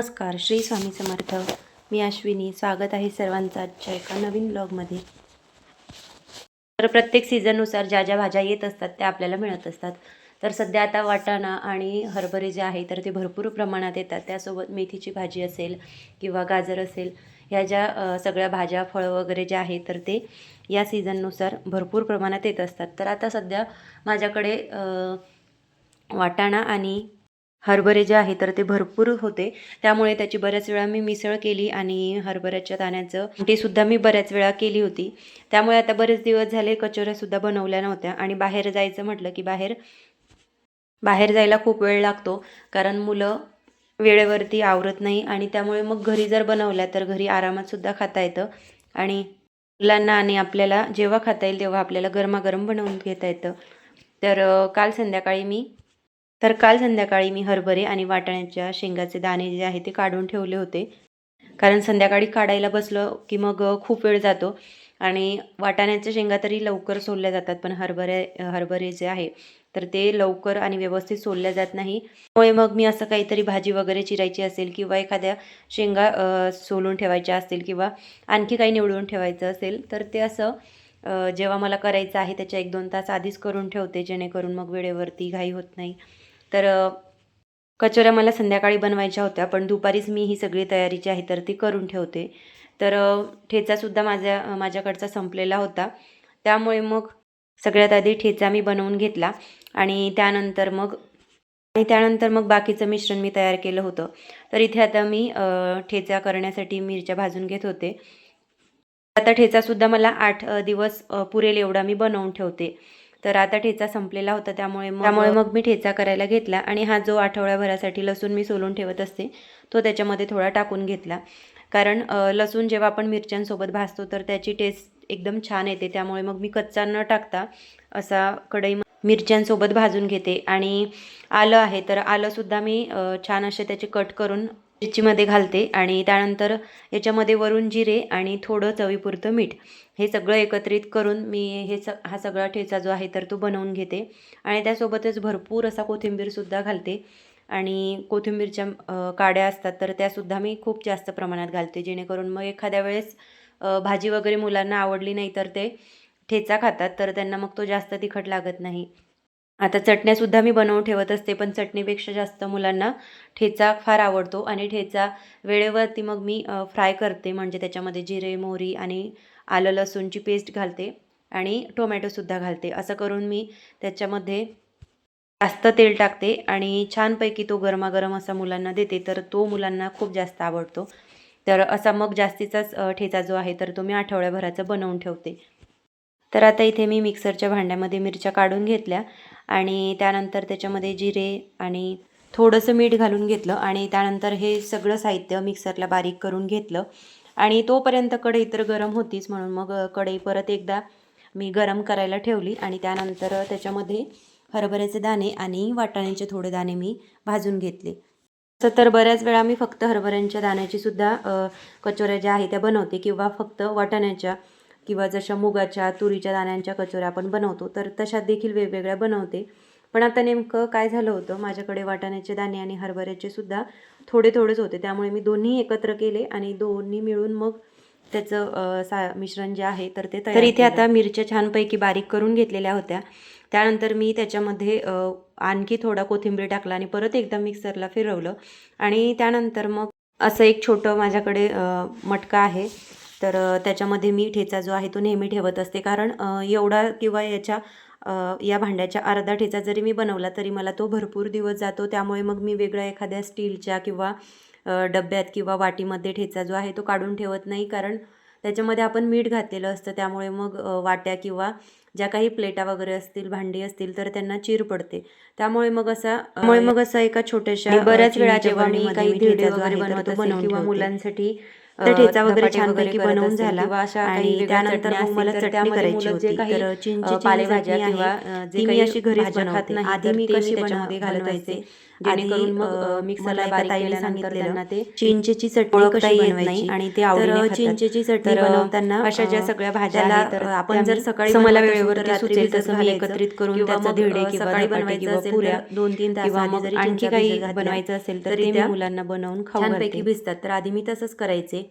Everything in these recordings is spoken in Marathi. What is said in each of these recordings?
नमस्कार श्री स्वामी समर्थ. मी अश्विनी. स्वागत आहे सर्वांचं आजच्या एका नवीन ब्लॉगमध्ये तर प्रत्येक सीझननुसार ज्या ज्या भाज्या येत असतात त्या आपल्याला मिळत असतात. तर सध्या आता वाटाणा आणि हरभरे जे आहे तर ते भरपूर प्रमाणात येतात. त्यासोबत मेथीची भाजी असेल किंवा गाजर असेल ह्या ज्या सगळ्या भाज्या फळं वगैरे ज्या आहे तर ते या सीझननुसार भरपूर प्रमाणात येत असतात. तर आता सध्या माझ्याकडे वाटाणा आणि हरभरे जे आहे तर ते भरपूर होते. त्यामुळे त्याची बऱ्याच वेळा मी मिसळ केली आणि हरभऱ्याच्या दाण्याचं ते सुद्धा मी बऱ्याच वेळा केली होती. त्यामुळे आता बरेच दिवस झाले कचोऱ्यासुद्धा बनवल्या नव्हत्या आणि बाहेर जायचं म्हटलं की बाहेर बाहेर जायला खूप वेळ लागतो. कारण मुलं वेळेवरती आवरत नाही आणि त्यामुळे मग घरी जर बनवल्या तर घरी आरामात सुद्धा खाता येतं. आणि मुलांना आणि आपल्याला जेव्हा खाता येईल तेव्हा आपल्याला गरमागरम बनवून घेता येतं. तर काल संध्याकाळी मी तर काल संध्याकाळी मी हरभरे आणि वाटाण्याच्या शेंगाचे दाणे जे आहे ते काढून ठेवले होते. कारण संध्याकाळी काढायला बसलं की मग खूप वेळ जातो आणि वाटाण्याच्या शेंगा तरी लवकर सोलल्या जातात पण हरभरे हरभरे जे आहे तर ते लवकर आणि व्यवस्थित सोलल्या जात नाही. त्यामुळे मग मी असं काहीतरी भाजी वगैरे चिरायची असेल किंवा एखाद्या शेंगा सोलून ठेवायच्या असतील किंवा आणखी काही निवडून ठेवायचं असेल तर ते असं जेव्हा मला करायचं आहे त्याच्या एक दोन तास आधीच करून ठेवते जेणेकरून मग वेळेवरती घाई होत नाही. तर कचोऱ्या मला संध्याकाळी बनवायच्या होत्या पण दुपारीच मी ही सगळी तयारी जी आहे तर ती करून ठेवते. तर ठेचासुद्धा माझ्या माझ्याकडचा संपलेला होता. त्यामुळे मग सगळ्यात आधी ठेचा मी बनवून घेतला आणि त्यानंतर मग आणि त्यानंतर मग बाकीचं मिश्रण मी तयार केलं होतं. तर इथे आता मी ठेचा करण्यासाठी मिरच्या भाजून घेत होते. आता ठेचासुद्धा मला आठ दिवस पुरेल एवढा मी बनवून ठेवते. तर आता ठेचा संपलेला होता त्यामुळे त्यामुळे मग मी ठेचा करायला घेतला आणि हा जो आठवड्याभरासाठी लसूण मी सोलून ठेवत असते तो त्याच्यामध्ये थोडा टाकून घेतला. कारण लसूण जेव्हा आपण मिरच्यांसोबत भाजतो तर त्याची टेस्ट एकदम छान येते. त्यामुळे मग मी कच्चा न टाकता असा कढई मिरच्यांसोबत भाजून घेते. आणि आलं आहे तर आलंसुद्धा मी छान असे त्याचे कट करून मिरचीमध्ये घालते आणि त्यानंतर याच्यामध्ये वरून जिरे आणि थोडं चवीपुरतं मीठ हे सगळं एकत्रित करून मी हे स हा सगळा ठेचा जो आहे तर तो बनवून घेते. आणि त्यासोबतच भरपूर असा कोथिंबीरसुद्धा घालते. आणि कोथिंबीरच्या काड्या असतात तर त्यासुद्धा मी खूप जास्त प्रमाणात घालते. जेणेकरून मग एखाद्या वेळेस भाजी वगैरे मुलांना आवडली नाही तर ते ठेचा खातात तर त्यांना मग तो जास्त तिखट लागत नाही. आता चटण्यासुद्धा मी बनवून ठेवत असते पण चटणीपेक्षा जास्त मुलांना ठेचा फार आवडतो आणि ठेचा वेळेवरती मग मी फ्राय करते. म्हणजे त्याच्यामध्ये जिरे मोहरी आणि आलं लसूणची पेस्ट घालते आणि टोमॅटोसुद्धा घालते. असं करून मी त्याच्यामध्ये जास्त तेल टाकते आणि छानपैकी तो गरमागरम असा मुलांना देते तर तो मुलांना खूप जास्त आवडतो. तर असा मग जास्तीचाच ठेचा जो आहे तर तो मी आठवड्याभराचा बनवून ठेवते. तर आता इथे मी मिक्सरच्या भांड्यामध्ये मिरच्या काढून घेतल्या आणि त्यानंतर त्याच्यामध्ये जिरे आणि थोडंसं मीठ घालून घेतलं आणि त्यानंतर हे सगळं साहित्य मिक्सरला बारीक करून घेतलं. आणि तोपर्यंत कढई तर गरम होतीच म्हणून मग कढई परत एकदा मी गरम करायला ठेवली आणि त्यानंतर त्याच्यामध्ये हरभऱ्याचे दाणे आणि वाटाण्याचे थोडे दाणे मी भाजून घेतले. तसं तर बऱ्याच वेळा मी फक्त हरभऱ्यांच्या दाण्याची सुद्धा कचोऱ्या ज्या आहेत त्या बनवते किंवा फक्त वाटाण्याच्या किंवा जशा मुगाच्या तुरीच्या दाण्यांच्या कचोऱ्या आपण बनवतो तर तशा देखील वेगवेगळ्या बनवते. पण आता नेमकं काय झालं होतं? माझ्याकडे वाटाण्याचे दाणे आणि हरभऱ्याचे सुद्धा थोडे थोडेच होते. त्यामुळे मी दोन्ही एकत्र केले आणि दोन्ही मिळून मग त्याचं सा मिश्रण जे आहे तर ते तर इथे आता मिरच्या छानपैकी बारीक करून घेतलेल्या होत्या. त्यानंतर मी त्याच्यामध्ये आणखी थोडा कोथिंबीर टाकला आणि परत एकदा मिक्सरला फिरवलं. आणि त्यानंतर मग असं एक छोटं माझ्याकडे मटका आहे. तर त्याच्यामध्ये मी ठेचा जो आहे तो नेहमी ठेवत असते. कारण एवढा किंवा याच्या या भांड्याच्या अर्धा ठेचा जरी मी बनवला तरी मला तो भरपूर दिवस जातो. त्यामुळे मग मी वेगळ्या एखाद्या स्टीलच्या किंवा डब्यात किंवा वाटीमध्ये ठेचा जो आहे तो काढून ठेवत नाही. कारण त्याच्यामध्ये आपण मीठ घातलेलं असतं. त्यामुळे मग वाट्या किंवा ज्या काही प्लेटा वगैरे असतील भांडी असतील तर त्यांना चीर पडते. त्यामुळे मग असा त्यामुळे मग असा एका छोट्याशा बऱ्याच वेळा जेव्हा मी काही बनवत किंवा मुलांसाठी ठेचा वगैरे छानपैकी करत बनवून झाला आणि त्यानंतर मला चटणी करायची होती. तर पालेभाज्या चटणी किंवा, आहे, जे ती मी काही अशी घरीच बनवते. आधी मी कशी त्याच्यामध्ये बनव- घालत बनवायचे? असते. आधी जेणेकरून मग, मिक्सरला बारीक केल्यानंतर त्यांना ते चिंचेची चटणी कशी बनवायची आणि ते आवडीने. चिंचेची चटणी बनवताना अशा ज्या सगळ्या भाज्या त्याला, आहेत, तर अ, आपण जर सकाळी मला तर सुचेल तसं मी एकत्रित करून त्याचं धिरडे किंवा बनवायचं पुऱ्या दोन तीन तास आणखी काही बनवायचं असेल तर ते त्या मुलांना बनवून खाऊ छानपैकी घालते. भिजतात तर आधी मी तसंच करायचे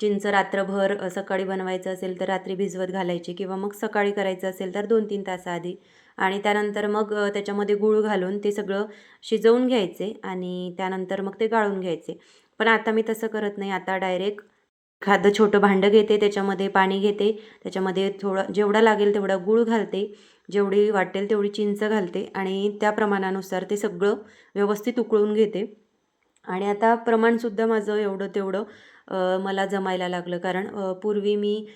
चिंच रात्रभर सकाळी बनवायचं असेल तर रात्री भिजवत घालायचे किंवा मग सकाळी करायचं असेल तर दोन तीन तासाआधी आणि त्यानंतर मग त्याच्यामध्ये गूळ घालून ते सगळं शिजवून घ्यायचे आणि त्यानंतर मग ते गाळून घ्यायचे. पण आता मी तसं करत नाही. आता डायरेक्ट एखादं छोटं भांडं घेते त्याच्यामध्ये पाणी घेते त्याच्यामध्ये थोडं जेवढा लागेल तेवढा गूळ घालते जेवढी वाटेल तेवढी चिंच घालते आणि त्या प्रमाणानुसार ते सगळं व्यवस्थित उकळून घेते. आणि आता प्रमाणसुद्धा माझं एवढं तेवढं मला जमायला लागलं. कारण पूर्वी मी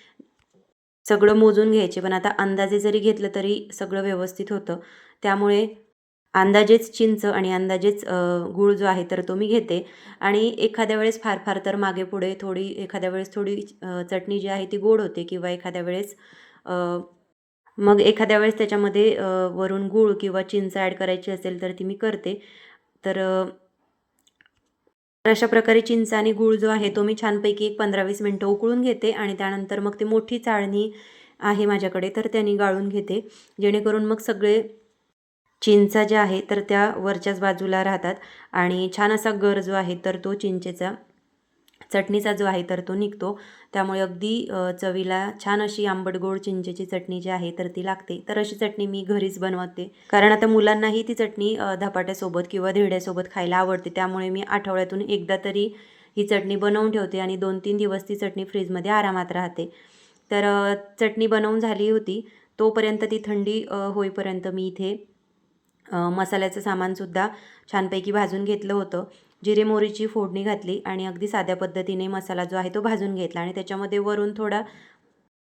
सगळं मोजून घ्यायचे. पण आता अंदाजे जरी घेतलं तरी सगळं व्यवस्थित होतं. त्यामुळे अंदाजेच चिंच आणि अंदाजेच गूळ जो आहे तर तो मी घेते. आणि एखाद्या वेळेस फार फार तर मागे पुढे थोडी एखाद्या वेळेस थोडी चटणी जी आहे ती गोड होते किंवा एखाद्या वेळेस मग एखाद्या वेळेस त्याच्यामध्ये वरून गूळ किंवा चिंच ॲड करायची असेल तर ती मी करते. तर तर अशा प्रकारे चिंच आणि गूळ जो आहे तो मी छानपैकी एक पंधरा वीस मिनटं उकळून घेते आणि त्यानंतर मग ती मोठी चाळणी आहे माझ्याकडे तर त्यांनी गाळून घेते. जेणेकरून मग सगळे चिंचा ज्या आहे तर त्या वरच्याच बाजूला राहतात. आणि छान असा गर जो आहे तर तो चिंचेचा चटणीचा जो आहे तर तो निघतो. त्यामुळे अगदी चवीला छान अशी आंबट गोड चिंचेची चटणी जी आहे तर ती लागते. तर अशी चटणी मी घरीच बनवते. कारण आता मुलांनाही ती चटणी धपाट्यासोबत किंवा धिरड्यासोबत खायला आवडते. त्यामुळे मी आठवड्यातून एकदा तरी ही चटणी बनवून ठेवते आणि दोन तीन दिवस ती चटणी फ्रीजमध्ये आरामात राहते. तर चटणी बनवून झाली होती. तोपर्यंत ती थंडी होईपर्यंत मी इथे मसाल्याचं सामानसुद्धा छानपैकी भाजून घेतलं होतं. जिरे मोहरीची फोडणी घातली आणि अगदी साध्या पद्धतीने मसाला जो आहे तो भाजून घेतला आणि त्याच्यामध्ये वरून थोडा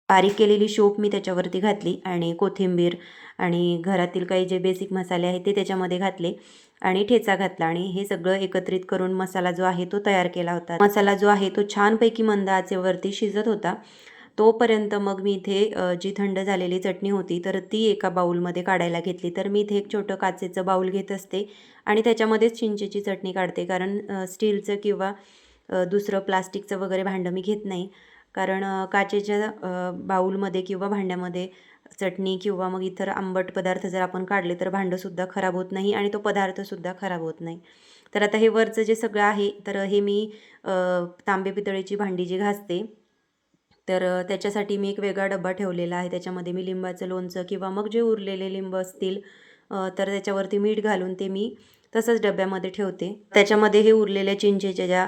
बारीक केलेली शोप मी त्याच्यावरती घातली आणि कोथिंबीर आणि घरातील काही जे बेसिक मसाले आहेत ते त्याच्यामध्ये घातले आणि ठेचा घातला आणि हे सगळं एकत्रित करून मसाला जो आहे तो तयार केला होता. मसाला जो आहे तो छानपैकी मंद आचेवरती शिजत होता. तोपर्यंत मग मी इथे जी थंड झालेली चटणी होती तर ती एका बाऊलमध्ये काढायला घेतली. तर मी इथे एक छोटं काचेचं बाऊल घेत असते आणि त्याच्यामध्येच चिंचेची चटणी काढते. कारण स्टीलचं किंवा दुसरं प्लास्टिकचं वगैरे भांडं मी घेत नाही. कारण काचेच्या बाऊलमध्ये किंवा भांड्यामध्ये चटणी किंवा मग इतर आंबट पदार्थ जर आपण काढले तर भांडंसुद्धा खराब होत नाही आणि तो पदार्थसुद्धा खराब होत नाही. तर आता हे वरचं जे सगळं आहे तर हे मी तांबे पितळेची भांडी जी घासते तर त्याच्यासाठी मी एक वेगळा डब्बा ठेवलेला आहे. त्याच्यामध्ये मी लिंबाचं लोणचं किंवा मग जे उरलेले लिंब असतील तर त्याच्यावरती मीठ घालून ते मी तसंच डब्यामध्ये ठेवते. त्याच्यामध्ये हे उरलेल्या चिंचेच्या ज्या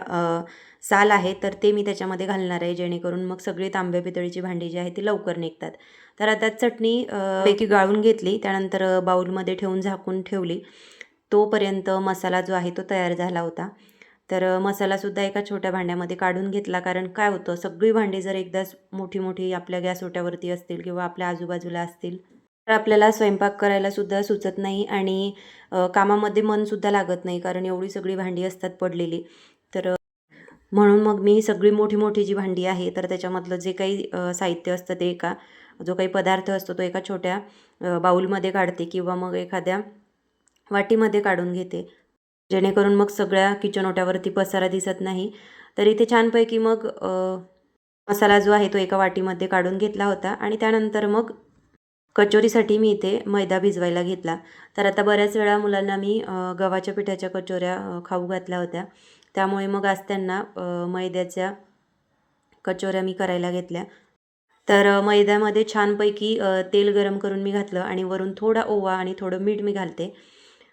साल आहे तर ते मी त्याच्यामध्ये घालणार आहे जेणेकरून मग सगळी तांब्या पितळीची भांडी जी आहे ती लवकर निघतात. तर आता चटणी पैकी गाळून घेतली. त्यानंतर बाऊलमध्ये ठेवून झाकून ठेवली. तोपर्यंत मसाला जो आहे तो तयार झाला होता. तर मसालासुद्धा एका छोट्या भांड्यामध्ये काढून घेतला. कारण काय होतं सगळी भांडी जर एकदाच मोठी मोठी आपल्या गॅस ओट्यावरती असतील किंवा आपल्या आजूबाजूला असतील तर आपल्याला स्वयंपाक करायला सुद्धा सुचत नाही आणि कामामध्ये मनसुद्धा लागत नाही कारण एवढी सगळी भांडी असतात पडलेली. तर म्हणून मग मी सगळी मोठी मोठी जी भांडी आहे तर त्याच्यामधलं जे काही साहित्य असतं ते एका जो काही पदार्थ असतो तो एका छोट्या बाऊलमध्ये काढते किंवा मग एखाद्या वाटीमध्ये काढून घेते. जेणेकरून मग सगळ्या किचन ओट्यावरती पसारा दिसत नाही. तर इथे छानपैकी मग मसाला जो आहे तो एका वाटीमध्ये काढून घेतला होता आणि त्यानंतर मग कचोरीसाठी मी इथे मैदा भिजवायला घेतला. तर आता बऱ्याच वेळा मुलांना मी गव्हाच्या पिठाच्या कचोऱ्या खाऊ घातल्या होत्या. त्यामुळे मग आज त्यांना मैद्याच्या कचोऱ्या मी करायला घेतल्या. तर मैद्यामध्ये छानपैकी तेल गरम करून मी घातलं आणि वरून थोडा ओवा आणि थोडं मीठ मी घालते.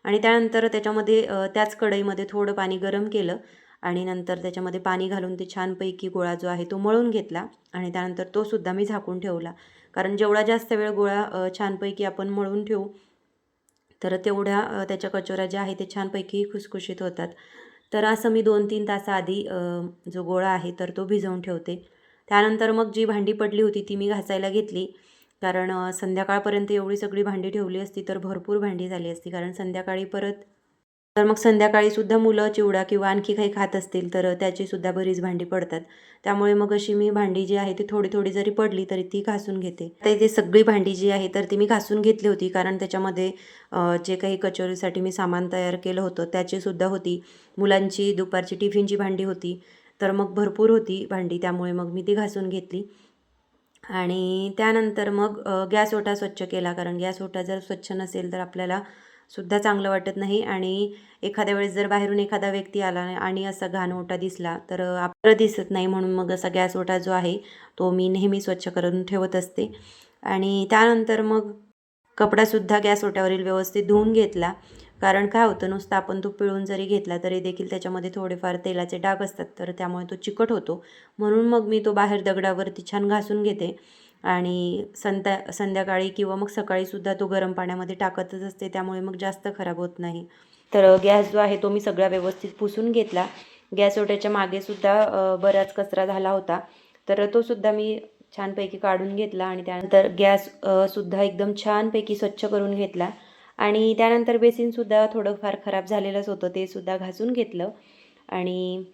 आणि त्यानंतर त्याच्यामध्ये त्याच कढईमध्ये थोडं पाणी गरम केलं आणि नंतर त्याच्यामध्ये पाणी घालून ते छानपैकी गोळा जो आहे तो मळून घेतला आणि त्यानंतर तो सुद्धा मी झाकून ठेवला. कारण जेवढा जास्त वेळ गोळा छानपैकी आपण मळून ठेवू तर तेवढ्या त्याच्या कचोऱ्या ज्या आहे ते छानपैकी खुसखुशीत होतात. तर असं मी दोन तीन तासाआधी जो गोळा आहे तर तो भिजवून ठेवते. त्यानंतर मग जी भांडी पडली होती ती मी घासायला घेतली. कारण संध्याकाळपर्यंत एवढी सगळी भांडी ठेवली असती तर भरपूर भांडी झाली असती. कारण संध्याकाळी परत तर मग संध्याकाळीसुद्धा मुलं चिवडा किंवा आणखी काही खात असतील तर त्याचीसुद्धा बरीच भांडी पडतात. त्यामुळे मग अशी मी भांडी जी आहे ती थोडी थोडी जरी पडली तरी ती घासून घेते. तर इथे सगळी भांडी जी आहे तर ती मी घासून घेतली होती. कारण त्याच्यामध्ये जे काही कचोरीसाठी मी सामान तयार केलं होतं त्याचीसुद्धा होती. मुलांची दुपारची टिफिनची भांडी होती. तर मग भरपूर होती भांडी. त्यामुळे मग मी ती घासून घेतली. आणि त्यानंतर मग गॅस ओटा स्वच्छ केला. कारण गॅस ओटा जर स्वच्छ नसेल तर आपल्याला सुद्धा चांगलं वाटत नाही. आणि एखाद्या वेळेस जर बाहेरून एखादा व्यक्ती आला आणि असा घाण ओटा दिसला तर आपलं दिसत नाही. म्हणून मग असा गॅस ओटा जो आहे तो मी नेहमी स्वच्छ करून ठेवत असते. आणि त्यानंतर मग कपडासुद्धा गॅस ओट्यावरील व्यवस्थित धुवून घेतला. कारण काय होतं नुसतं आपण तो पिळून जरी घेतला तरी देखील त्याच्यामध्ये थोडेफार तेलाचे डाग असतात तर त्यामुळे तो चिकट होतो. म्हणून मग मी तो बाहेर दगडावरती छान घासून घेते आणि संध्या संध्याकाळी किंवा मग सकाळीसुद्धा तो गरम पाण्यामध्ये टाकतच असते त्यामुळे मग जास्त खराब होत नाही. तर गॅस जो आहे तो मी सगळा व्यवस्थित पुसून घेतला. गॅस ओट्याच्या मागेसुद्धा बराच कचरा झाला होता. तर तो सुद्धा मी छानपैकी काढून घेतला आणि त्यानंतर गॅस सुद्धा एकदम छानपैकी स्वच्छ करून घेतला. आणि त्यानंतर बेसिनसुद्धा थोडंफार खराब झालेलंच होतं ते सुद्धा घासून घेतलं. आणि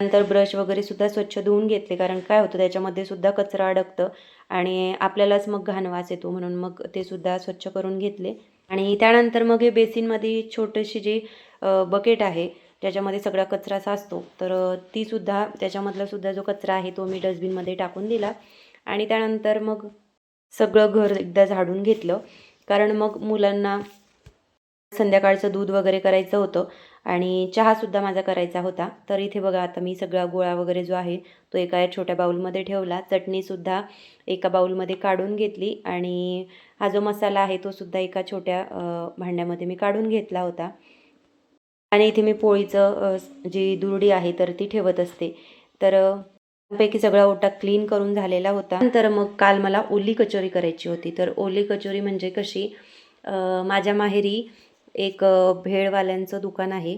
नंतर ब्रश वगैरे सुद्धा स्वच्छ धुवून घेतले कारण काय होतं त्याच्यामध्ये सुद्धा कचरा अडकतं आणि आपल्यालाच मग घाणवास येतो म्हणून मग ते सुद्धा स्वच्छ करून घेतले. आणि त्यानंतर मग हे बेसिनमध्ये छोटीशी जी बकेट आहे ज्याच्यामध्ये सगळा कचरा साचतो. तर तीसुद्धा ती सुद्धा त्याच्यामधला सुद्धा जो कचरा आहे तो मी डस्टबिनमध्ये टाकून दिला. आणि त्यानंतर मग सगळं घर एकदा झाडून घेतलं. कारण मग मुलांना संध्याकाळचं दूध वगैरे करायचं होतं आणि चहासुद्धा माझा करायचा होता. तर इथे बघा आता मी सगळा गोळा वगैरे जो आहे तो एका या छोट्या बाऊलमध्ये ठेवला. चटणीसुद्धा एका बाऊलमध्ये काढून घेतली आणि हा जो मसाला आहे तो सुद्धा एका छोट्या भांड्यामध्ये मी काढून घेतला होता. आणि इथे मी पोळीचं जी दुरडी आहे तर ती ठेवत असते. तर पैकी सगळा ओटा क्लीन करून झालेला होता. नंतर मग काल मला ओली कचोरी करायची होती. तर ओली कचोरी म्हणजे कशी माझ्या माहेरी एक भेळवाल्यांचं दुकान आहे.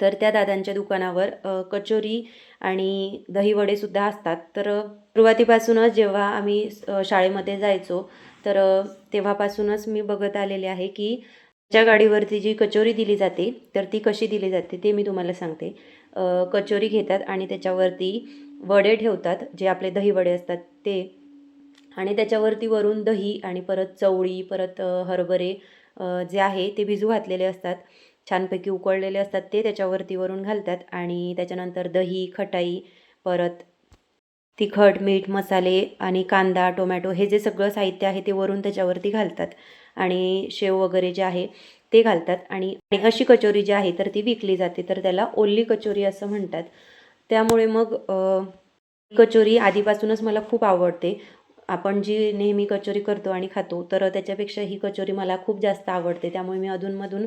तर त्या दादांच्या दुकानावर कचोरी आणि दहीवडेसुद्धा असतात. तर सुरुवातीपासूनच जेव्हा आम्ही शाळेमध्ये जायचो तर तेव्हापासूनच मी बघत आलेले आहे की ज्या गाडीवरती जी कचोरी दिली जाते तर ती कशी दिली जाते ते मी तुम्हाला सांगते. कचोरी घेतात आणि त्याच्यावरती वडे ठेवतात जे आपले दही वडे असतात ते. आणि त्याच्यावरती वरून दही आणि परत चवळी परत हरभरे जे आहे ते भिजू घातलेले असतात. छानपैकी उकळलेले असतात ते त्याच्यावरती वरून घालतात. आणि त्याच्यानंतर दही खटाई परत तिखट मीठ मसाले आणि कांदा टोमॅटो हे जे सगळं साहित्य आहे ते वरून त्याच्यावरती घालतात. आणि शेव वगैरे जे आहे ते घालतात. आणि आणि अशी कचोरी जी आहे तर ती विकली जाते. तर त्याला ओल्ली कचोरी असं म्हणतात. त्यामुळे मग कचोरी आधीपासूनच मला खूप आवडते. आपण जी नेहमी कचोरी करतो आणि खातो तर त्याच्यापेक्षा ही कचोरी मला खूप जास्त आवडते. त्यामुळे मी अधूनमधून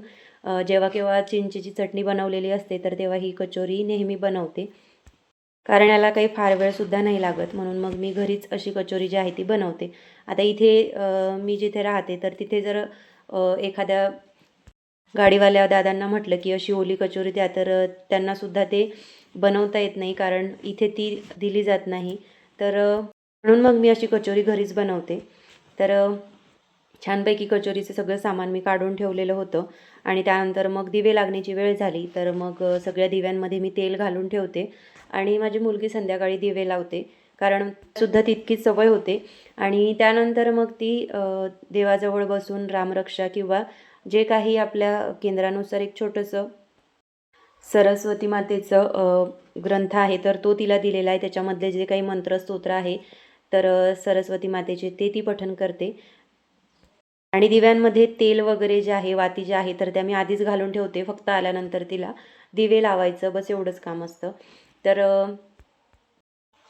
जेव्हा केव्हा चिंचेची चटणी बनवलेली असते तर तेव्हा ही कचोरी नेहमी बनवते. कारण याला काही फार वेळसुद्धा नाही लागत म्हणून मग मी घरीच अशी कचोरी जी आहे ती बनवते. आता इथे मी जिथे राहते तर तिथे जर एखाद्या गाडीवाल्या दादांना म्हटलं की अशी ओली कचोरी द्या तर त्यांनासुद्धा ते बनवता येत नाही कारण इथे ती दिली जात नाही. तर म्हणून मग मी अशी कचोरी घरीच बनवते. तर छानपैकी कचोरीचं सगळं सामान मी काढून ठेवलेलं होतं आणि त्यानंतर मग दिवे लागण्याची वेळ झाली. तर मग सगळ्या दिव्यांमध्ये मी तेल घालून ठेवते आणि माझी मुलगी संध्याकाळी दिवे लावते कारण सुद्धा तितकीच सवय होते. आणि त्यानंतर मग ती देवाजवळ बसून रामरक्षा किंवा जे काही आपल्या केंद्रानुसार एक छोटंसं सरस्वती मातेचं ग्रंथ आहे तर तो तिला दिलेला आहे. त्याच्यामधले जे काही मंत्रस्तोत्र आहे तर सरस्वती मातेचे ते ती पठन करते. आणि दिव्यांमध्ये तेल वगैरे जे आहे वाती जे आहे तर त्या मी आधीच घालून ठेवते फक्त आल्यानंतर तिला दिवे लावायचं बस एवढंच काम असतं. तर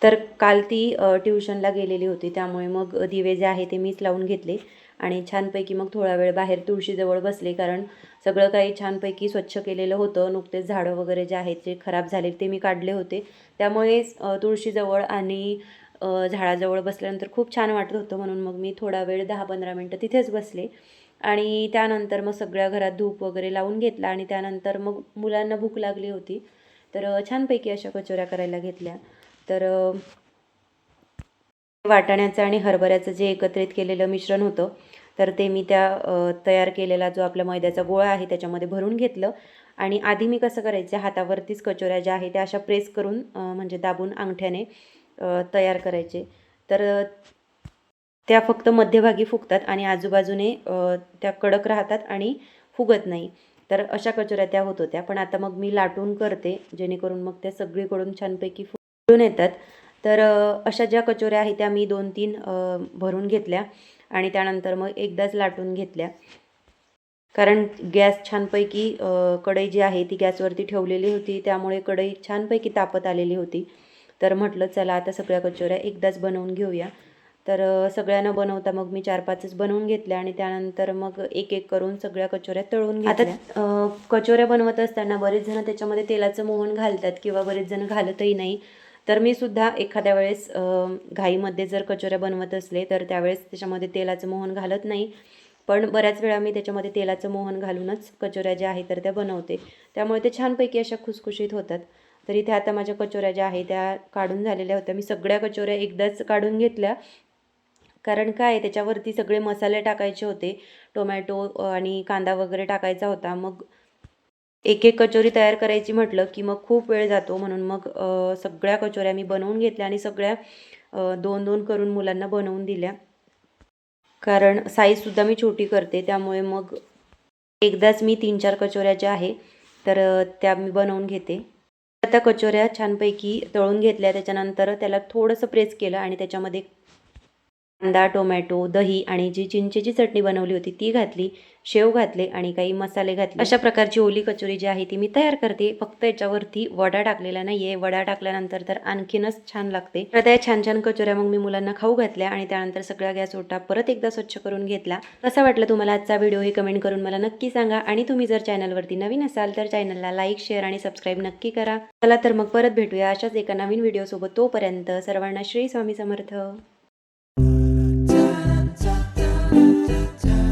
तर काल ती ट्युशनला गेलेली होती त्यामुळे मग दिवे जे आहे ते मीच लावून घेतले. आणि छानपैकी मग थोडा वेळ बाहेर तुळशीजवळ बसले कारण सगळं काही छानपैकी स्वच्छ केलेलं होतं. नुकतेच झाडं वगैरे जे आहेत जे खराब झाले ते मी काढले होते. त्यामुळे तुळशीजवळ आणि झाडाजवळ बसल्यानंतर खूप छान वाटत होतं. म्हणून मग मी थोडा वेळ दहा पंधरा मिनटं तिथेच बसले. आणि त्यानंतर मग सगळ्या घरात धूप वगैरे लावून घेतला आणि त्यानंतर मग मुलांना भूक लागली होती. तर छानपैकी अशा कचोऱ्या करायला घेतल्या. तर वाटाण्याचं आणि हरभऱ्याचं जे एकत्रित केलेलं मिश्रण होतं तर ते मी त्या तयार केलेला जो आपला मैद्याचा गोळा आहे त्याच्यामध्ये भरून घेतलं. आणि आधी मी कसं करायचं हातावरतीच कचोऱ्या ज्या आहेत त्या अशा प्रेस करून म्हणजे दाबून अंगठ्याने तयार करायचे. तर त्या फक्त मध्यभागी फुगतात आणि आजूबाजूने त्या कडक राहतात आणि फुगत नाही. तर अशा कचोऱ्या त्या होत होत्या. पण आता मग मी लाटून करते जेणेकरून मग त्या सगळीकडून छानपैकी फुटून येतात. तर अशा ज्या कचोऱ्या आहेत त्या मी दोन तीन भरून घेतल्या आणि त्यानंतर मग एकदाच लाटून घेतल्या. कारण गॅस छानपैकी कढई जी आहे ती गॅसवरती ठेवलेली होती त्यामुळे कढई छानपैकी तापत आलेली होती. तर म्हटलं चला आता सगळ्या कचोऱ्या एकदाच बनवून घेऊया. तर सगळ्यांना बनवता मग मी चार पाचच बनवून घेतल्या आणि त्यानंतर मग एक एक करून सगळ्या कचोऱ्या तळून घेतल्या. आता कचोऱ्या बनवत असताना बरेच जण त्याच्यामध्ये तेलाचं मोहन घालतात किंवा बरेच जण घालतही नाही. तर मी सुद्धा एखाद्या वेळेस घाईमध्ये जर कचोऱ्या बनवत असले तर त्यावेळेस त्याच्यामध्ये तेलाचं मोहन घालत नाही. पण बऱ्याच वेळा मी त्याच्यामध्ये तेलाचं मोहन घालूनच कचोऱ्या ज्या आहेत तर त्या बनवते. त्यामुळे ते छानपैकी अशा खुसखुशीत होतात. तर इथे आता माझ्या कचोऱ्या ज्या आहेत त्या काढून झालेल्या होत्या. मी सगळ्या कचोऱ्या एकदाच काढून घेतल्या. कारण काय त्याच्यावरती सगळे मसाले टाकायचे होते. टोमॅटो आणि कांदा वगैरे टाकायचा होता. मग एक एक कचोरी तयार करायची म्हटलं की मग खूप वेळ जातो म्हणून मग सगळ्या कचोऱ्या मी बनवून घेतल्या आणि सगळ्या दोन दोन करून मुलांना बनवून दिल्या. कारण साईजसुद्धा मी छोटी करते त्यामुळे मग एकदाच मी तीन चार कचोऱ्या ज्या आहे तर त्या मी बनवून घेते. आता कचोऱ्या छानपैकी तळून घेतल्या त्याच्यानंतर त्याला थोडंसं प्रेस केलं आणि त्याच्यामध्ये कांदा टोमॅटो दही आणि जी चिंचेची चटणी बनवली होती ती घातली शेव घातले आणि काही मसाले घातले. अशा प्रकारची ओली कचोरी जी आहे ती मी तयार करते. फक्त याच्यावरती वडा टाकलेला नाही आहे वडा टाकल्यानंतर तर आणखीनच छान लागते. तर त्या छान छान कचोऱ्या मग मी मुलांना खाऊ घातल्या आणि त्यानंतर सगळ्या गॅस ओटा परत एकदा स्वच्छ करून घेतला. कसा वाटला तुम्हाला आजचा व्हिडिओ हे कमेंट करून मला नक्की सांगा. आणि तुम्ही जर चॅनलवरती नवीन असाल तर चॅनलला लाईक शेअर आणि सबस्क्राईब नक्की करा. चला तर मग परत भेटूया अशाच एका नवीन व्हिडिओसोबत. तोपर्यंत सर्वांना श्री स्वामी समर्थ. time.